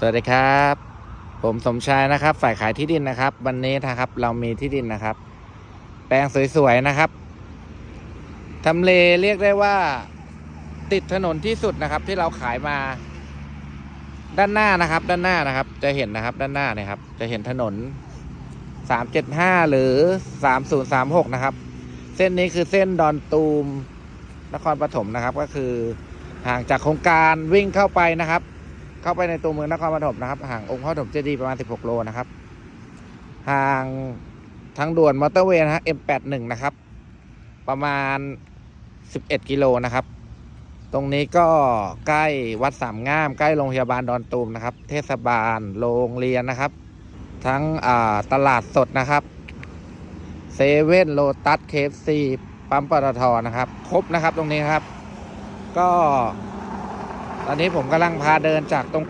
สวัสดีครับ ผมสมชายนะครับ ฝ่ายขายที่ดินนะครับ วันนี้นะครับ เรามีที่ดินนะครับ แปลงสวยๆนะครับทำเลเรียกได้ว่า ติดถนนที่สุดนะครับ ที่เราขายมา ด้านหน้านะครับ ด้านหน้านะครับ จะเห็นนะครับ ด้านหน้าเนี่ยครับ จะเห็นถนน375หรือ3036นะครับ เส้นนี้คือเส้นดอนตูมนครปฐมนะครับ ก็คือห่างจากโครงการวิ่งเข้าไปนะครับ เข้าไปในตัวเมืองนครปฐมนะครับ ห่างองค์พระปฐมเจดีย์ประมาณ 16 โลนะครับห่างทางด่วนมอเตอร์เวย์นะฮะ M81 นะครับ ประมาณ 11 กิโลนะครับ ตรงนี้ก็ใกล้วัดสามงาม ใกล้โรงพยาบาลดอนตูมนะครับ เทศบาลโรงเรียนนะครับ ทั้งตลาดสดนะครับเซเว่นโลตัสเคฟซีปั๊มปตทนะครับ ครบนะครับตรงนี้ครับ ก็ ตอนนี้ผมกำลังพาเดินจากตรงกลาง